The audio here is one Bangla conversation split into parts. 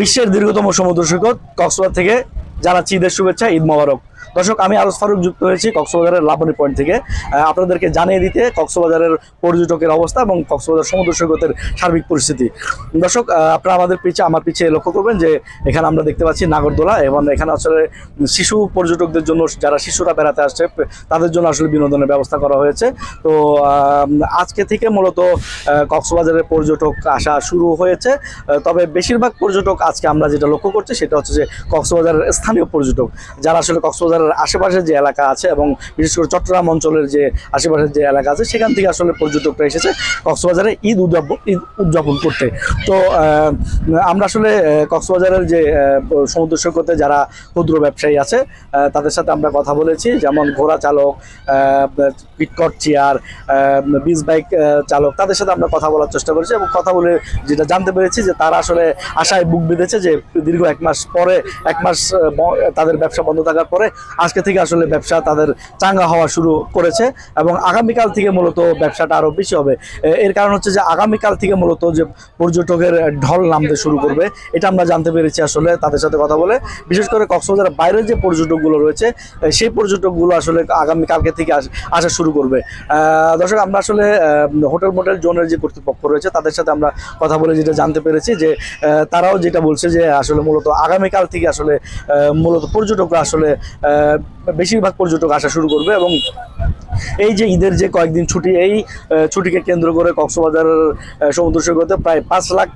বিশ্বের দীর্ঘতম সমুদ্র সৈকত কক্সবাজার থেকে জানাচ্ছি ঈদের শুভেচ্ছা ঈদ মোবারক। দর্শক, আমি আরজ ফারুক যুক্ত হয়েছি কক্সবাজারের লাবণী পয়েন্ট থেকে। আপনাদেরকে জানিয়ে দিতে কক্সবাজারের পর্যটকের অবস্থা এবং কক্সবাজার সমুদ্র সৈকতের সার্বিক পরিস্থিতি। দর্শক আপনারা আমাদের পিছে, আমার পিছে লক্ষ্য করবেন যে এখানে আমরা দেখতে পাচ্ছি নাগরদোলা এবং এখানে আসলে শিশু পর্যটকদের জন্য, যারা শিশুরা বেড়াতে আসছে, তাদের জন্য আসলে বিনোদনের ব্যবস্থা করা হয়েছে। তো আজকে থেকে মূলত কক্সবাজারের পর্যটক আসা শুরু হয়েছে। তবে বেশিরভাগ পর্যটক আজকে আমরা যেটা লক্ষ্য করছি, সেটা হচ্ছে যে কক্সবাজারের স্থানীয় পর্যটক, যারা আসলে কক্সবাজারের আশেপাশের যে এলাকা আছে এবং বিশেষ করে চট্টগ্রাম অঞ্চলের যে আশেপাশের যে এলাকা আছে, সেখান থেকে আসলে পর্যটকরা এসেছে কক্সবাজারে ঈদ উদযাপন ঈদ উদযাপন করতে। তো আমরা আসলে কক্সবাজারের যে সমুদ্র সৈকতে যারা ক্ষুদ্র ব্যবসায়ী আছে তাদের সাথে আমরা কথা বলেছি। যেমন ঘোড়া চালক পিটকট চেয়ার বিজ বাইক চালক, তাদের সাথে আমরা কথা বলার চেষ্টা করেছি এবং কথা বলে যেটা জানতে পেরেছি যে তারা আসলে আশায় বুক বেঁধেছে যে দীর্ঘ এক মাস পরে, এক মাস তাদের ব্যবসা বন্ধ থাকার পরে আজকে থেকে আসলে ব্যবসা তাদের চাঙ্গা হওয়া শুরু করেছে এবং আগামীকাল থেকে মূলত ব্যবসাটা আরও বেশি হবে। এর কারণ হচ্ছে যে আগামীকাল থেকে মূলত যে পর্যটকের ঢল নামতে শুরু করবে, এটা আমরা জানতে পেরেছি আসলে তাদের সাথে কথা বলে। বিশেষ করে কক্সবাজারের বাইরের যে পর্যটকগুলো রয়েছে সেই পর্যটকগুলো আসলে আগামীকালকে থেকে আস- শুরু করবে। দর্শক, আমরা আসলে হোটেল মোটেল জোনের যে কর্তৃপক্ষ রয়েছে, তাদের সাথে আমরা কথা বলে যেটা জানতে পেরেছি যে তারাও যেটা বলছে যে আসলে মূলত আগামীকাল থেকে আসলে মূলত পর্যটকরা আসলে বেশিরভাগ পর্যটক আসা শুরু করবে এবং এই যে ঈদের যে কয়েকদিন ছুটি, এই ছুটিকে কেন্দ্র করে কক্সবাজার সমুদ্র সৈকতে প্রায় পাঁচ লাখ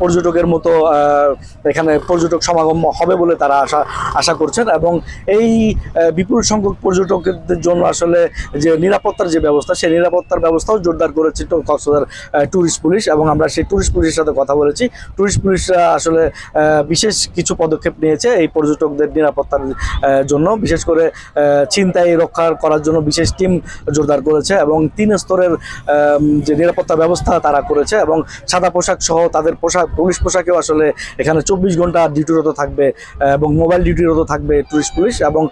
পর্যটকের মতো এখানে পর্যটক সমাগম হবে বলে তারা আশা আশা করছেন এবং এই বিপুল সংখ্যক পর্যটকদের জন্য আসলে যে নিরাপত্তার যে ব্যবস্থা, সেই নিরাপত্তার ব্যবস্থাও জোরদার করেছে কক্সবাজার ট্যুরিস্ট পুলিশ এবং আমরা সেই ট্যুরিস্ট পুলিশের সাথে কথা বলেছি। ট্যুরিস্ট পুলিশরা আসলে বিশেষ কিছু পদক্ষেপ নিয়েছে এই পর্যটকদের নিরাপত্তার জন্য। বিশেষ করে ছিনতাই রক্ষা করার জন্য বিশেষ টিম জোরদার করেছে এবং তিন স্তরের যে নিরাপত্তা ব্যবস্থা তারা করেছে এবং সাদা পোশাক সহ তাদের পোশাক, পুলিশ পোশাকেও আসলে এখানে চব্বিশ ঘণ্টা ডিউটিরত থাকবে, এবং মোবাইল ডিউটিরত থাকবে টুরিস্ট পুলিশ এবং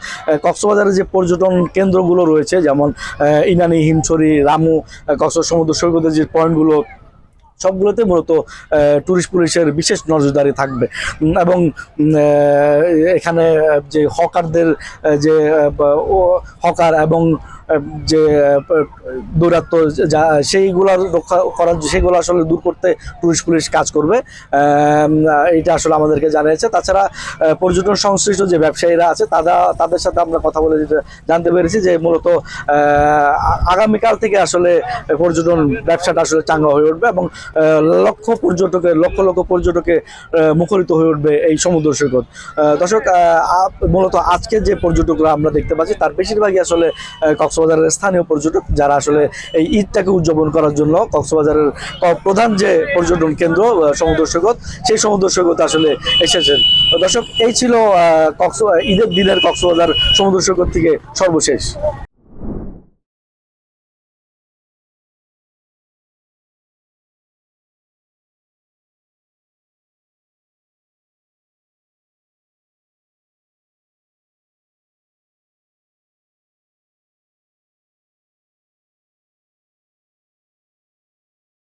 কক্সবাজারে যে পর্যটন কেন্দ্রগুলো রয়েছে যেমন ইনানি, হিমছড়ি, রামু কক্সবাজার সমুদ্র সৈকতের যে পয়েন্টগুলো, সবগুলোতে মূলত টুরিস্ট পুলিশের বিশেষ নজরদারি থাকবে। এবং এখানে যে হকারদের যে হকার এবং যে দৌরাত্ম যা সেইগুলো রক্ষা করার সেগুলো আসলে দূর করতে টুরিস্ট পুলিশ কাজ করবে। এটা আসলে আমাদেরকে জানিয়েছে। তাছাড়া পর্যটন সংশ্লিষ্ট যে ব্যবসায়ীরা আছে তারা তাদের সাথে আমরা কথা বলে জানতে পেরেছি যে মূলত আগামীকাল থেকে আসলে পর্যটন ব্যবসাটা আসলে চাঙ্গা হয়ে উঠবে এবং লক্ষ পর্যটকের লক্ষ লক্ষ পর্যটকে মুখরিত হয়ে উঠবে এই সমুদ্র সৈকত। দর্শক মূলত আজকে যে পর্যটকরা আমরা দেখতে পাচ্ছি তার বেশিরভাগই আসলে আহ, কক্সবাজারের স্থানীয় পর্যটক যারা আসলে এই ঈদটাকে উদযাপন করার জন্য কক্সবাজারের প্রধান যে পর্যটন কেন্দ্র সমুদ্র সৈকত, সেই সমুদ্র সৈকত আসলে এসেছেন। দর্শক, এই ছিল কক্স ঈদের দিনের কক্সবাজার সমুদ্র সৈকত থেকে সর্বশেষ।